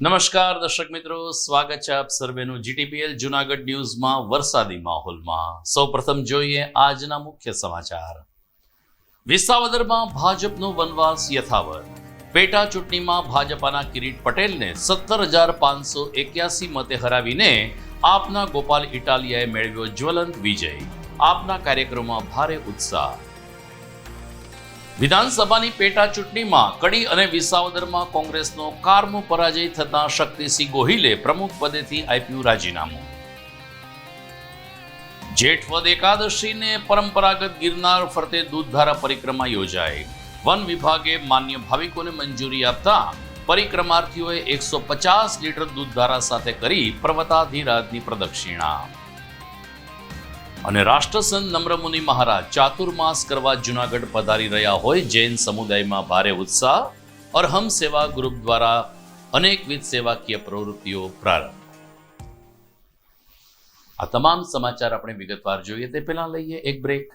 નમસ્કાર દર્શક મિત્રો, સ્વાગત છે આપ સર્વેનું જીટીપીએલ જુનાગઢ ન્યૂઝમાં વરસાદી માહોલમાં. સૌપ્રથમ જોઈએ આજના મુખ્ય સમાચાર. વિસાવદરમાં ભાજપનો વનવાસ યથાવત. પેટા ચૂંટણીમાં ભાજપાના કિરીટ પટેલને સત્તર હજાર પાંચસો એક્યાસી મતે હરાવીને આપના ગોપાલ ઇટાલિયાએ મેળવ્યો જ્વલંત વિજય. આપના કાર્યક્રમમાં ભારે ઉત્સાહ. વિધાનસભાની પેટા ચૂંટણીમાં કડી અને વિસાવદરમાં કોંગ્રેસનો કારમો પરાજય થતા શક્તિસિંહ ગોહિલે પ્રમુખ પદેથી આપ્યું રાજીનામું. જેઠવદ એકાદશીને પરંપરાગત ગિરનાર ફરતે દૂધધારા પરિક્રમા યોજાઈ. વન વિભાગે માન્ય ભાવિકોને મંજૂરી આપતા પરિક્રમાર્થીઓએ એકસો પચાસ લીટર દૂધધારા સાથે કરી પર્વતાધિરાજની પ્રદક્ષિણા. અને રાષ્ટ્રસંત નમ્રમુનિ મહારાજ ચાતુર્માસ કરવા જુનાગઢ પધારી રહ્યા હોય, જૈન સમુદાયમાં ભારે ઉત્સાહ, અરહમ સેવા ગ્રુપ દ્વારા અનેકવિધ સેવાકીય પ્રવૃત્તિઓ પ્રારંભ. આ તમામ સમાચાર આપણે વિગતવાર જોઈએ તે પહેલાં લઈએ એક બ્રેક.